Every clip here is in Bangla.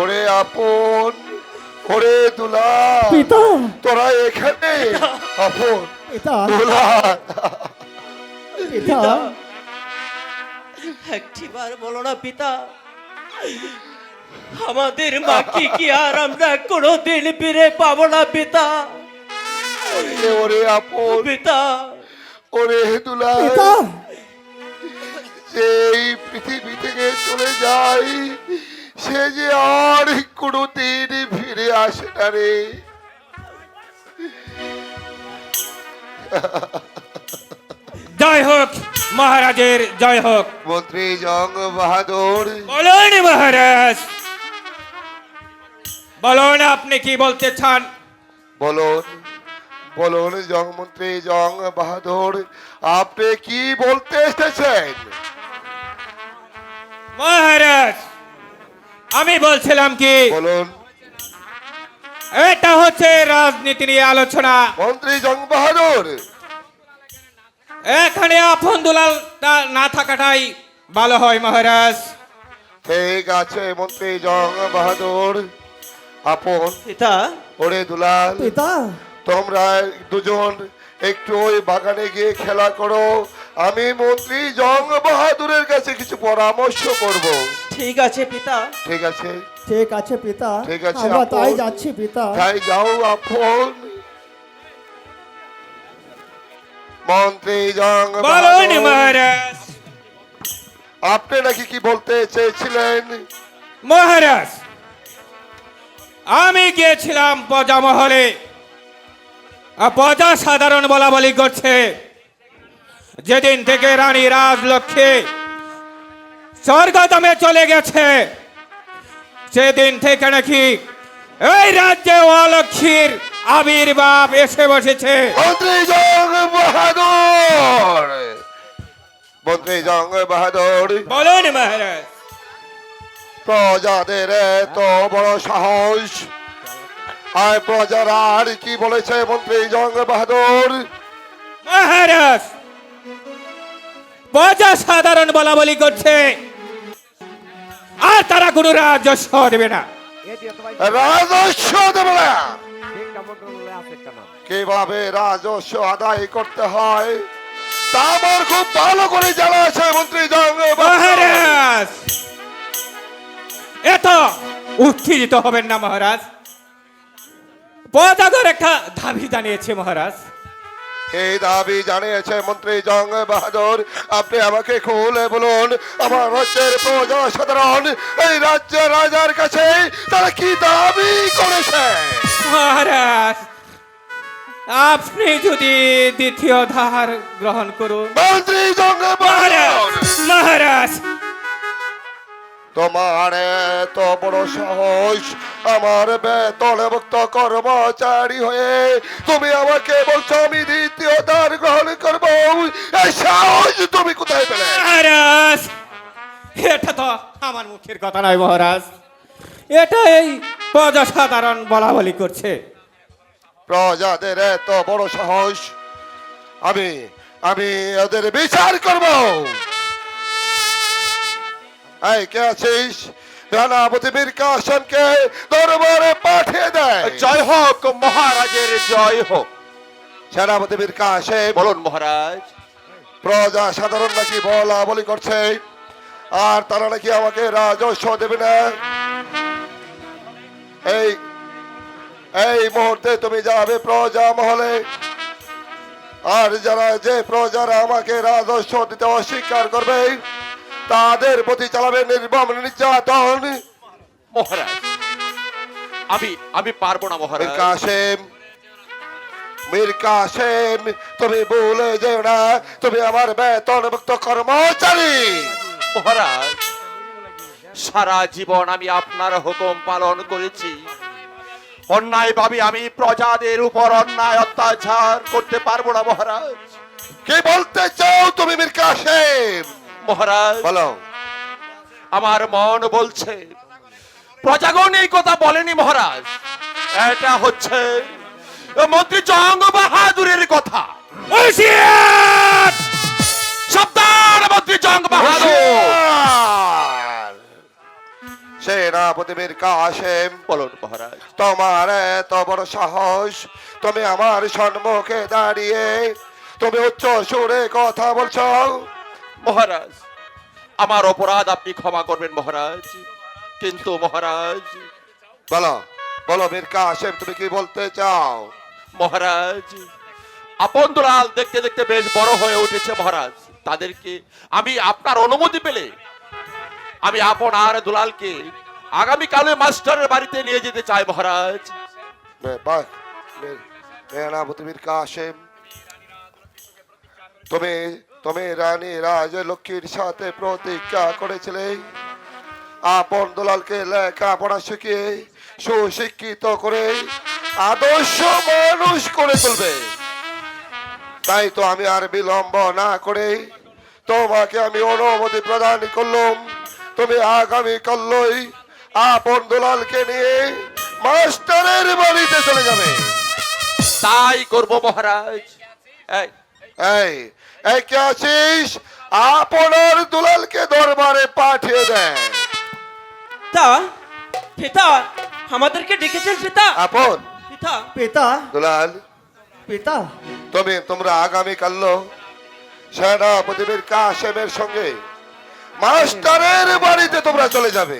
ওরে আপন ওরে দুলা পিতা! তোরা এখানে? আপন পিতা! দুলা। পিতা! একটিবার বলো না পিতা। আমাদের মাকে কি আর আমরা কোনোদিন ফিরে পাবো না পিতা? ওরে ওরে আপন। পিতা! ওরে দুলা। পিতা! সেই পৃথিবী থেকে চলে যায় সে যে আর কোনোদিন ফিরে আসে না রে। জয় হোক মহারাজের জয় হোক। মন্ত্রী জং বাহাদুর। বলুন মহারাজ। বলুন আপনি কি বলতে চান? বলুন বলুন জং মন্ত্রী জং বাহাদুর আপনি কি বলতে এসেছেন? মহারাজ আমি বলছিলাম কি? বলুন। এটা হচ্ছে রাজনীতি নিয়ে আলোচনা। মন্ত্রী জং বাহাদুর এখানে আপন দুলাল না থাকাটাই ভালো হয় মহারাজ। ঠিক আছে মন্ত্রী জং বাহাদুর আপন পিতা। ওরে দুলাল। পিতা। তোমরা দুজন একটু ওই বাগানে গিয়ে খেলা করো। আমি মন্ত্রী জং বাহাদুরের কাছে কিছু পরামর্শ করব। ঠিক আছে পিতা। ঠিক আছে। ঠিক আছে পিতা। ঠিক আছে, আমরা তাই যাচ্ছি পিতা। তাই যাও আপন। মন্ত্রী জং বলুন বাহাদুর, মহারাজ। আপনি নাকি কি বলতে চেয়েছিলেন? মহারাজ আমি গিয়েছিলাম প্রজা মহলে আর প্রজা সাধারণ বলা বলি করছে। যেদিন থেকে রানী রাজলক্ষ্মী স্বর্গদমে চলে গেছে সেদিন থেকে নাকি এই রাজ্যে অলক্ষীর আবির্ভাব এসে বসেছে। মন্ত্রী জং বাহাদুর! মন্ত্রী জং বাহাদুর! বলুন মহারাজ। প্রজাদের এত বড় সাহস। আর প্রজারা আর কি বলেছে মন্ত্রী জঙ্গ বাহাদুর? মহারাজ প্রজা সাধারণ বলা বলি করছে। আর তারা কোনো রাজস্ব দেবে না। রাজস্ব দেবে না। কীভাবে রাজস্ব আদায় করতে হয় তা আমার খুব ভালো করে জানা আছে মন্ত্রী। মহারাজ! এত উত্তেজিত হবেন না মহারাজ। প্রজাগর একটা দাবি জানিয়েছে মহারাজ। এই দাবি জানিয়েছে মন্ত্রী জং বাহাদুর। আপনি আমাকে খুলে বলুন আমার রাজ্যের প্রজা সাধারণ এই রাজ্যের রাজার কাছে তারা কি দাবি করেছে? মহারাজ আপনি যদি দ্বিতীয় ধার গ্রহণ করুন। মন্ত্রী জং মহারাজ মহারাজ তোমার এত বড় সাহস আমার বেতনভুক্ত কর্মচারী হয়ে তুমি আমাকে বলছো আমি দ্বিতীয় দান গ্রহণ করব। এই সাহস তুমি কোথায় পেলে? মহারাজ এটা তো আমার মুখের কথা নয় মহারাজ। এটা এই প্রজা সাধারণ বলা বলি করছে। প্রজাদের এত বড় সাহস আমি আমি ওদের বিচার করব। এই কে আছিস? রানাপতি মীর কাসেমকে দরবারে পাঠিয়ে দেয়। জয় হোক মহারাজের জয় হোক। সেনাপতি মীর কাসেম বলুন মহারাজ। প্রজা সাধারণ নাকি বলা বলি করছে? আর তারা নাকি আমাকে রাজস্ব দেবে না? এই এই মুহূর্তে তুমি যাবে প্রজা মহলে। আর যারা যে প্রজারা আমাকে রাজস্ব দিতে অস্বীকার করবে তাদের প্রতি চালাবে নির্মম নির্যাতন। মহারাজ আমি আমি পারব না মহারাজ। কাসেম মীর কাসেম তুমি ভুলে যেও না তুমি আমার বেতনভুক্ত কর্মচারী। মহারাজ সারা জীবন আমি আপনার হুকুম পালন করেছি। অন্যায় ভাবে আমি প্রজাদের উপর অন্যায় অত্যাচার করতে পারব না মহারাজ। কি বলতে চাও তুমি মীর কাসেম? মহারাজ। বলো। আমার মন বলছে। প্রজাগণ এই কথা বলেনি মহারাজ। এটা হচ্ছে মন্ত্রী জঙ্গ বাহাদুরের কথা। হুঁশিয়ার! সাবধান মন্ত্রী জঙ্গ বাহাদুর। সেনাপতি মীর কাসেম বলুন মহারাজ। তোমার এত বড় সাহস তুমি আমার সম্মুখে দাঁড়িয়ে তুমি উচ্চ সুরে কথা বলছো। মহারাজ আমার অপরাধ আপনি ক্ষমা করবেন মহারাজ। কিন্তু মহারাজ বলো বলো মীর কাসেম তুমি কি বলতে চাও? মহারাজ আপন দুলাল দেখতে দেখতে বেশ বড় হয়ে উঠেছে মহারাজ। তাদেরকে আমি আপনার অনুমতি পেলে আমি আপন আর দুলালকে আগামীকালে মাস্টারের বাড়িতে নিয়ে যেতে চাই মহারাজ। মে- তুমি তুমি রানী রাজ লক্ষ্মীর সাথে প্রতিজ্ঞা করেছিলে। আপন দুলালকে লেখাপড়া শিখিয়ে সুশিক্ষিত করে আদর্শ মানুষ করে তুলবে। তাই তো আমি আর বিলম্ব না করে তোমাকে আমি অনুমতি প্রদান করলাম। তুমি আগামী কাল্লই আপন দুলালকে নিয়ে মাস্টারের বাড়িতে চলে যাবে। তাই করব মহারাজ। এই, এই এই কে আছিস? আপনার দুলালকে দরবারে পাঠিয়ে দেয় তা পিতা আমাদেরকে ডেকেছেন পিতা? আপন। পিতা। পিতা। দুলাল। পিতা। তুমি তোমরা আগামী কাল্য সেনাপতি বীর কাসেমের সঙ্গে মাস্টারের বাড়িতে তোমরা চলে যাবে।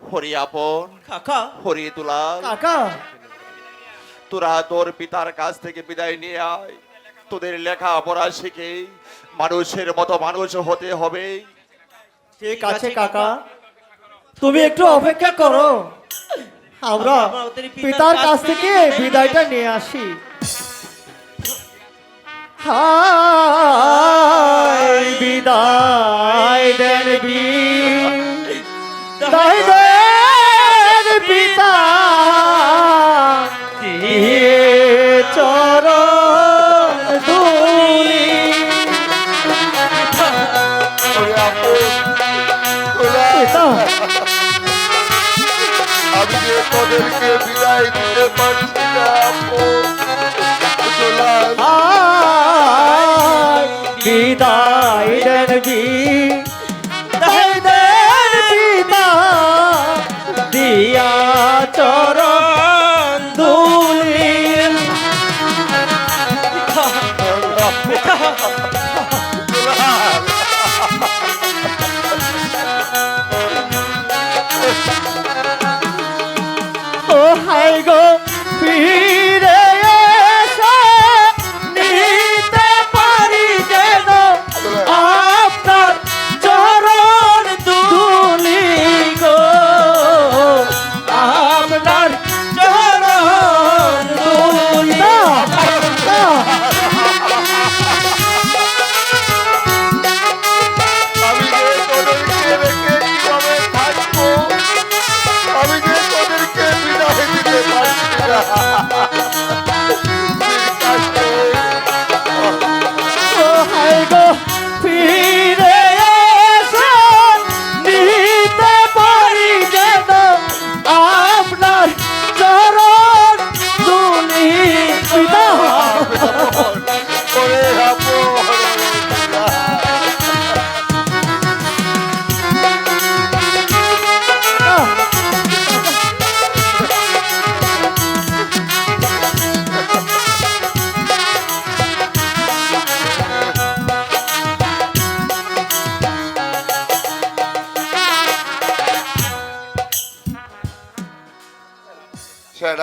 হরি আপন। কাকা। হরি দুলাল। কাকা। তোরা তোর পিতার কাছ থেকে বিদায় নিয়ে আয়। তোদের লেখাপড়া শিখে মানুষের মতো মানুষ হতে হবে। ঠিক আছে কাকা। তুমি একটু অপেক্ষা করো। আমরা পিতার কাছ থেকে বিদায়টা নিয়ে আসি। বিদায় দেন বিদায় আমি যে তোদেরকে বিদায় দিতে পারছি না বিদায় দেন বিদায় দিয়া চরণ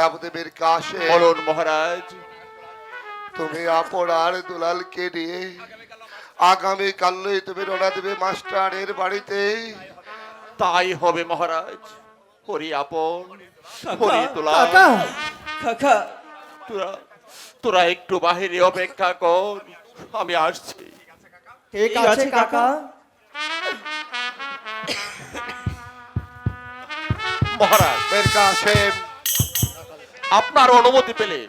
সেনাপতি বীর কাশে। বলুন মহারাজ। তুমি আপনার দুলালকে নিয়ে আগামী কালই তুমি রওনা দেবে মাস্টারের বাড়িতে। তাই হবে মহারাজ। হরি আপন হরি দুলাল। কাকা। তোরা তোরা একটু বাহিরে অপেক্ষা কর আমি আসছি। ঠিক আছে কাকা। মহারাজ। বীর কাসেম আপনার অনুমতি পেলে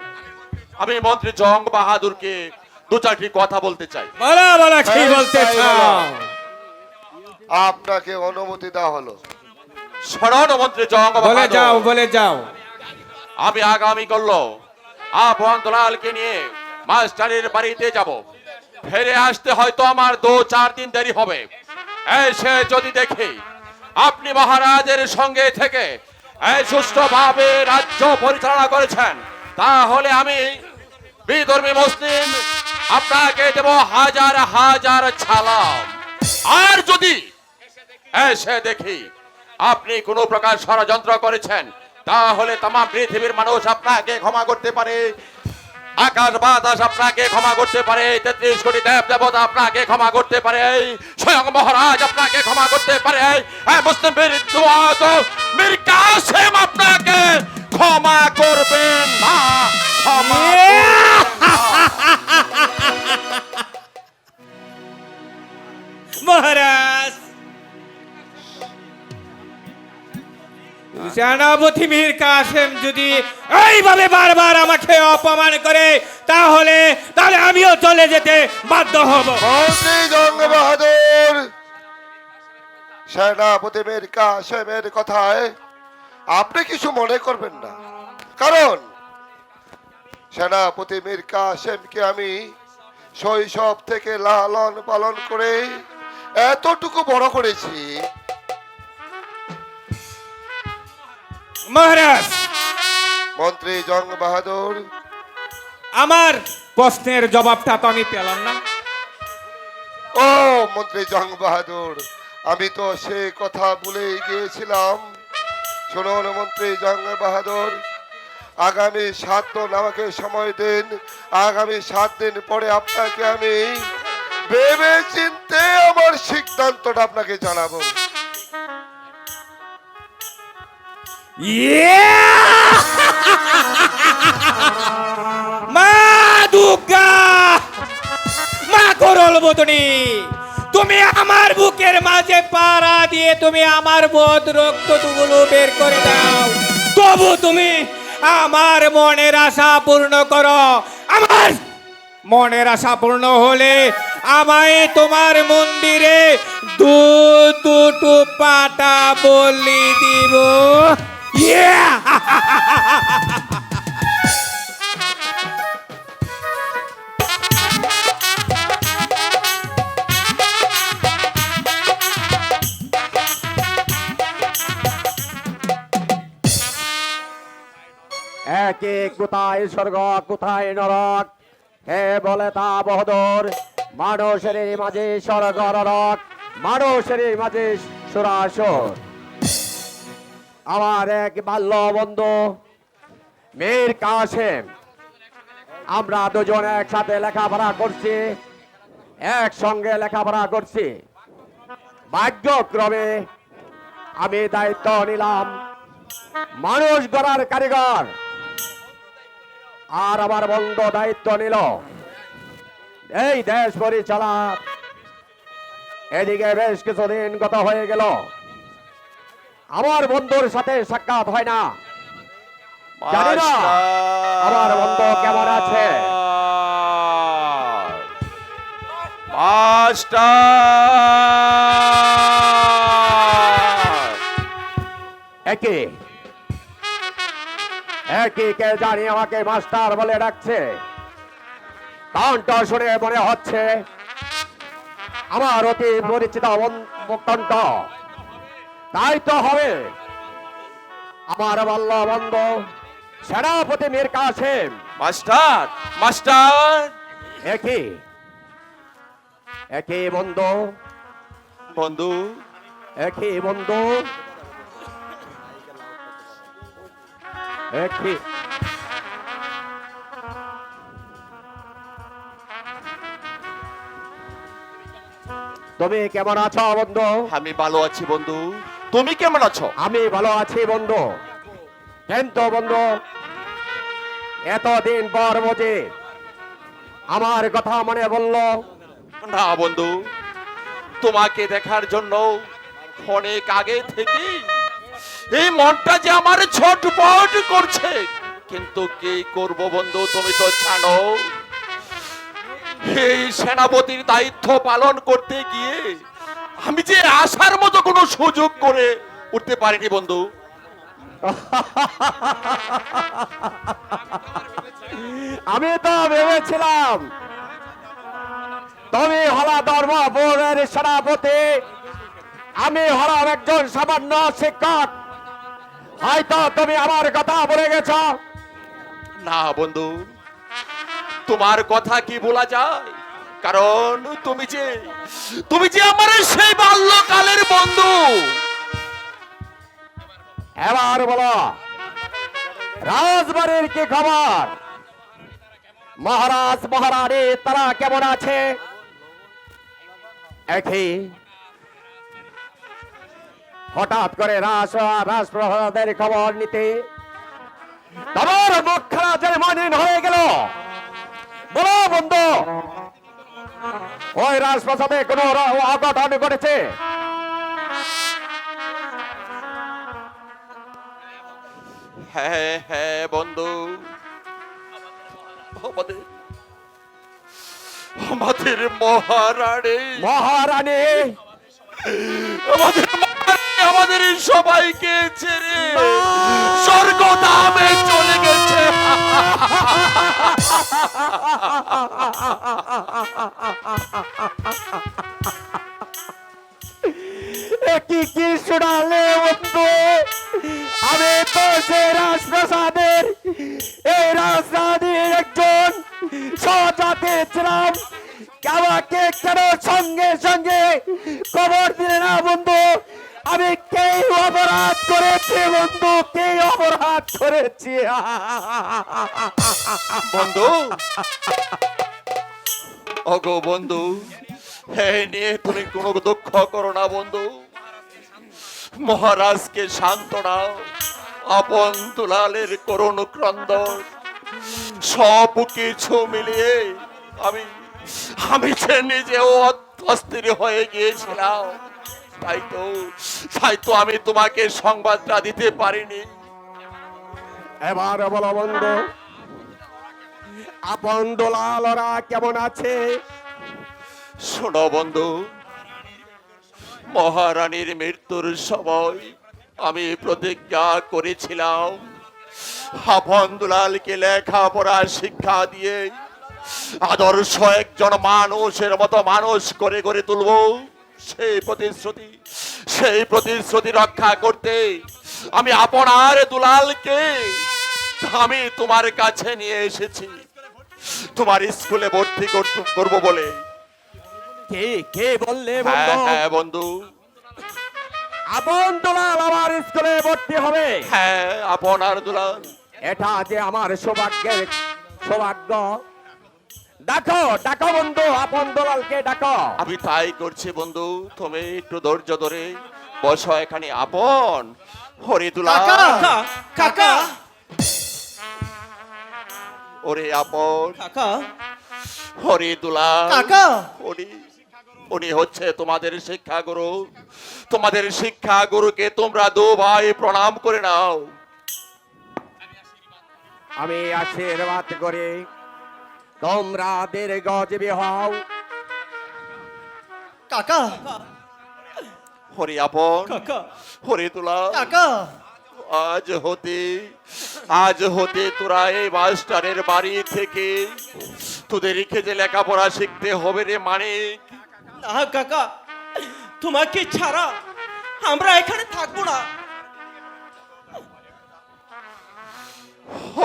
আমি মন্ত্রী জং বাহাদুরকে দু চারটি কথা বলতে চাই। হ্যাঁ, বলতে। আপনাকে অনুমতি দেওয়া হলো। স্মরণ মন্ত্রী জং বলে যাও বলে যাও। আমি আগামী করল। আপন দুলালকে নিয়ে মাস্টারের বাড়িতে যাব। ফিরে আসতে হয়তো আমার দু চার দিন দেরি হবে। এসে যদি দেখি আপনি মহারাজের সঙ্গে থেকে সুষ্ঠুভাবে রাজ্য পরিচালনা করেছেন। তাহলে আমি বিধর্মী মুসলিম, আপনাকে দেব হাজার হাজার ছালাম। আর যদি এসে দেখি আপনি কোনো প্রকার ষড়যন্ত্র করেছেন, তাহলে তাম পৃথিবীর মানুষ আপনাকে ক্ষমা করতে পারে। আকাশ বাতাস আপনাকে ক্ষমা করতে পারে তেত্রিশ কোটি দেব দেবতা আপনাকে ক্ষমা করতে পারে স্বয়ং মহারাজ আপনাকে ক্ষমা করতে পারে। হ্যাঁ মুসলিম বীর দোয়া তো মীর কাসেম আপনাকে ক্ষমা করবেন না ক্ষমা। মহারাজ। সেনাপতি মীর কাসেম যদি এইভাবে বারবার আমাকে অপমান করে তাহলে তাহলে আমিও চলে যেতে বাধ্য হব। বাহাদুর। সেনাপতি মীর কাসেমের কথায় আপনি কিছু মনে করবেন না। কারণ সেনাপতি মীর কাসেমকে আমি শৈশব থেকে লালন পালন করে এতটুকু বড় করেছি। মহারাজ মন্ত্রী জঙ্গ বাহাদুর। আমার প্রশ্নের জবাবটা তো আমি পেলাম না। ও মন্ত্রী জং বাহাদুর আমি তো সে কথা ভুলেই গিয়েছিলাম। শুনুন মন্ত্রী জং বাহাদুর আগামী সাত দিন আমাকে সময় দিন আগামী সাত দিন পরে আপনাকে আমি ভেবে চিনতে আমার সিদ্ধান্তটা আপনাকে জানাব। মা দুর্গা! মা করল বদনি। তুমি আমার বুকের মাঝে পাড়া দিয়ে তুমি আমার বোধ রক্তগুলো বের করে দাও। তবু তুমি আমার মনের আশা পূর্ণ করো। আমার মনের আশা পূর্ণ হলে আমায় তোমার মন্দিরে দু দুটো পাটা বলি দিব। Yeah! একে কোথায় স্বর্গ, কোথায় নরক হে বলে তা বহদর মানুষের মাঝে স্বর্গ নরক মানুষের মাঝে সুরাসর আমার এক বাল্য বন্ধু মীর কাসেম। আমরা দুজন একসাথে লেখাপড়া করছি, একসঙ্গে লেখাপড়া করছি। ভাগ্যক্রমে আমি দায়িত্ব নিলাম মানুষ গড়ার কারিগর। আর আমার বন্ধ দায়িত্ব নিল এই দেশ পরিচালা এদিকে বেশ কিছুদিন গত হয়ে গেল। আমার বন্ধুর সাথে সাক্ষাৎ হয় না। জানি না আমার বন্ধু কেমন আছে? একে। একে কে জানি আমাকে মাস্টার বলে ডাকছে। কণ্ঠ শুনে মনে হচ্ছে আমার অতি পরিচিত কণ্ঠ তাই তো হবে। আমার বাল্য বন্ধু। সেনাপতি মীর কাসেম। Master master. একই একই বন্ধু? বন্ধু। একই বন্ধু? একই তুমি কেমন আছো বন্ধু? আমি ভালো আছি বন্ধু। তুমি কেমন আছো? আমি ভালো আছি বন্ধু। কিন্তু বন্ধু? এতদিন পর বুঝি আমার কথা মনে বলল না বন্ধু তোমাকে দেখার জন্য অনেক আগে থেকে এই মনটা যে আমার ছটপট করছে। কিন্তু কি করব বন্ধু তুমি তো জানো এই সেনাপতির দায়িত্ব পালন করতে গিয়ে আমি যে আসার মতো কোনো সুযোগ করে উঠতে পারিনি বন্ধু। আমি তো ভেবেছিলাম তুমি হলা ধর্মপুরের সেনাপতি। আমি হলাম একজন সামান্য শিক্ষক। হয়তো তুমি আমার কথা বলে গেছ। না বন্ধু। তোমার কথা কি বলা যায়? কারণ তুমি যে তুমি যে আমার সেই বাল্যকালের বন্ধু। এবার বলো, রাজবাড়ির কি খবর? মহারাজ, মহারানী, তারা কেমন আছে? একই। হঠাৎ করে রাস রাজপ্রসাদের খবর নিতে তোমার মুখখানা যেন মলিন হয়ে গেল। বলো বন্ধু ওই রাজপ্রসাদে কোনো অঘটন ঘটেছে হ্যাঁ হ্যাঁ বন্ধু। আমাদের আমাদের মহারানী। মহারানী! আমাদের আমাদের সবাইকে ছেড়ে স্বর্গ ওগো বন্ধু হ্যাঁ নিয়ে তুমি কোনো দুঃখ করো না বন্ধু। মহারাজকে সান্ত্বনা আপন দুলালের করুণ ক্রন্দন সব কিছু মিলিয়ে আমি আমি যে নিজেও অস্থির হয়ে গিয়েছিলাম, তাই তো তাই তো আমি তোমাকে সংবাদটা দিতে পারিনি। এবার বলো বন্ধু আপন দোলালরা কেমন আছে? শোনো বন্ধু, মহারানীর মৃত্যুর সময় আমি প্রতিজ্ঞা করেছিলাম। হাফন দুলালকে লেখাপড়া শিক্ষা দিয়ে আদর্শ একজন মানুষের মতো মানুষ করে গড়ে তুলব। সেই প্রতিশ্রুতি সেই প্রতিশ্রুতি রক্ষা করতে আমি আপনার দুলালকে আমি তোমার কাছে নিয়ে এসেছি। তোমার স্কুলে ভর্তি করব বলে। কে কে বললে হ্যাঁ বন্ধু। হ্যাঁ আপন দোলাল আমার স্কুলে ভর্তি হবে। হ্যাঁ আপনার দুলাল। এটা যে আমার সৌভাগ্যের সৌভাগ্য। ডাকো ডাকো বন্ধু আপন দোলালকে ডাকো। আমি তাই করছি বন্ধু তুমি একটু ধৈর্য ধরে বসো এখানে। আপন হরি দুলাল। কাকা কাকা। ওরে আপন। কাকা। হরি দুলাল। কাকা। উনি উনি হচ্ছে তোমাদের শিক্ষা গুরু তোমাদের শিক্ষা গুরুকে তোমরা দু ভাই প্রণাম করে নাও। আমি আশীর্বাদ করি। তোমরা দীর্ঘ জীবী হও। কাকা। হরি আপন। কাকা। হরি দুলাল। কাকা। আজ হতে আজ হতে তোরা এই মাস্টারের বাড়ি থেকে তোদেরকে যে লেখাপড়া শিখতে হবে রে মানে। না কাকা তোমাকে ছাড়া আমরা এখানে থাকব না।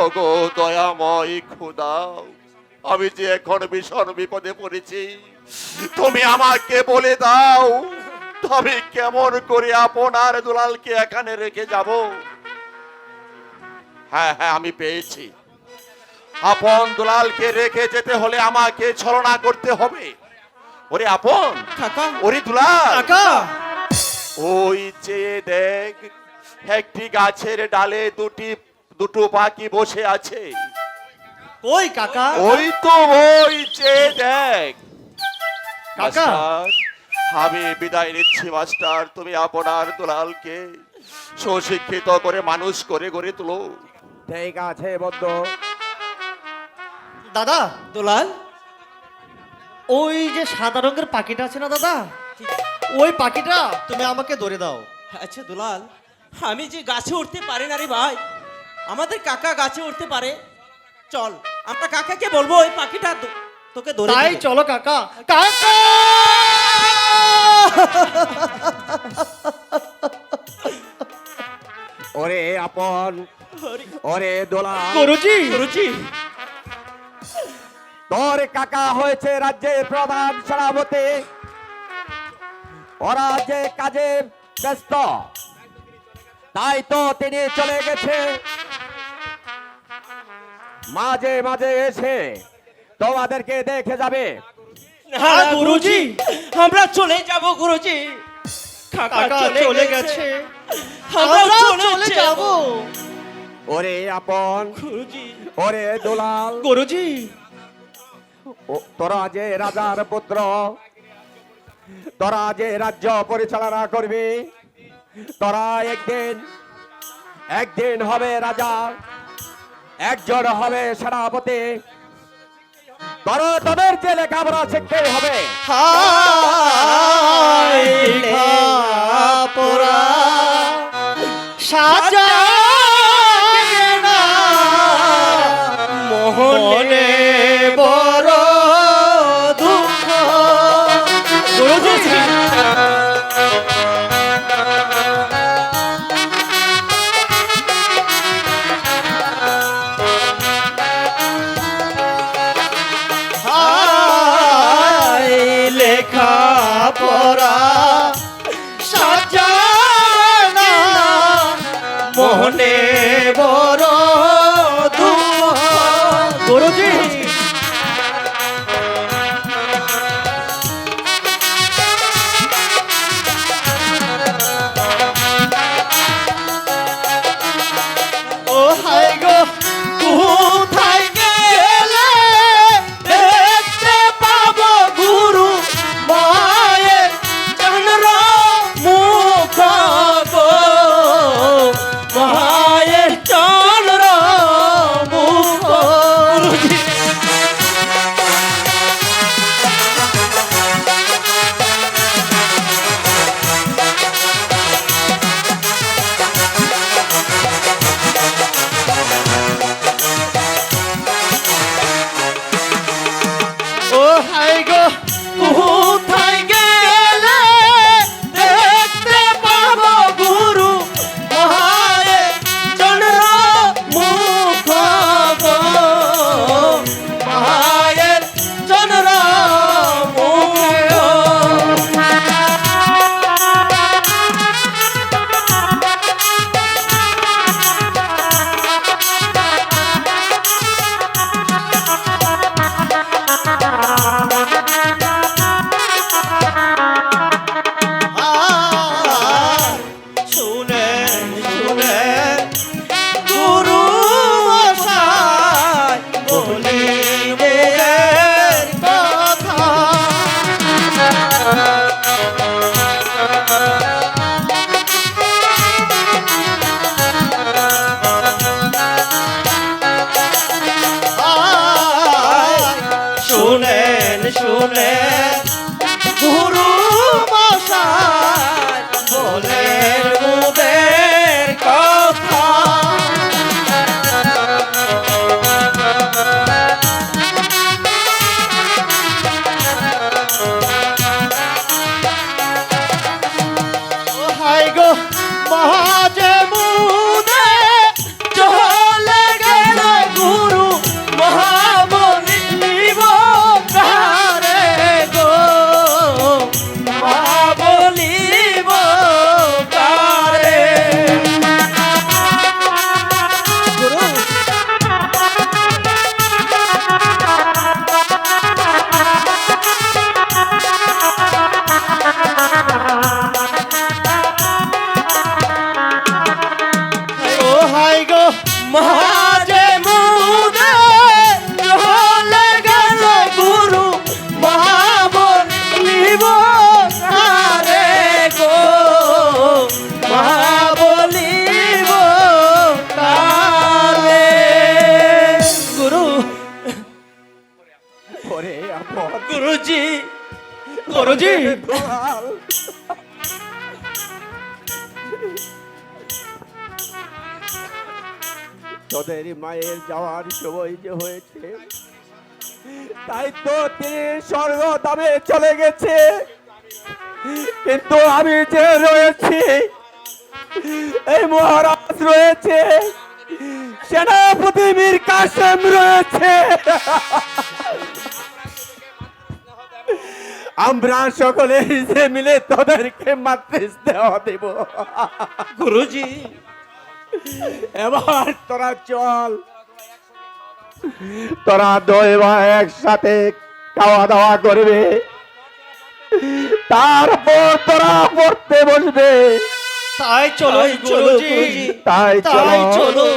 ওগো দয়াময় খুদা আমি যে এখন ভীষণ বিপদে পড়েছি তুমি আমাকে বলে দাও তবে কেমন করে আপনার দুলালকে এখানে রেখে যাব? হ্যাঁ হ্যাঁ আমি পেয়েছি। আপন দুলালকে রেখে যেতে হলে আমাকে ছলনা করতে হবে। ওরে আপন ওরে দুলাল। ওই যে দেখ একটি গাছের ডালে দুটি দুটো পাখি বসে আছে। ওই কাকা? ওই তো ওই যে দেখ। কাকা। আমি বিদায় নিচ্ছি মাস্টার। তুমি আপনার দুলালকে সুশিক্ষিত করে মানুষ করে গড়ে তুলো। ঠিক আছে বন্ধু দাদা দুলাল? ওই যে সাদা রঙের পাখিটা আছে না দাদা? ওই পাখিটা তুমি আমাকে ধরে দাও। আচ্ছা দুলাল আমি যে গাছে উঠতে পারি না রে ভাই আমাদের কাকা গাছে উঠতে পারে। চল আমরা কাকাকে বলব ওই পাখিটা তোকে ধরে তাই চলো কাকা। কাকা! ওরে আপন ওরে। দোলা। গুরুজি। গুরুজি। তোর কাকা হয়েছে রাজ্যের প্রধান সেনাপতি। ওরা যে কাজে ব্যস্ত তাই তো তিনি চলে গেছে। মাঝে মাঝে এসে তোমাদেরকে দেখে যাবে। না গুরুজি। আমরা চলে যাব গুরুজি। কাকা চলে গেছে। আমরা চলে যাব। ওরে আপন গুরুজি। ওরে দুলাল। গুরুজি। তোরা যে রাজার পুত্র তোরা যে রাজ্য পরিচালনা করবি তোরা একদিন একদিন হবে রাজা একজন হবে সেনাপতি তোরা তাদের যে লেখাপড়া শিখতেই হবে। লেখাপড়া সাজা মোহনে বড় দুঃখ। গুরুজি শুনেন তাই তো তিনি স্বর্গ দামে চলে গেছে। কিন্তু আমি যে রয়েছি এই মহারাজ রয়েছে সেনাপতি মীর কাসেম রয়েছে। আমরা সকলে যে মিলে তোদেরকে মাতৃ দেওয়া দেব। গুরুজি। এবার তোরা চল। তোরা দুই ভাই একসাথে খাওয়া দাওয়া করবে। তারপর তোরা পড়তে বসবে। তাই চলো তাই চলো, গুরুজি গুরুজি। তাই তাই চলো। চলো।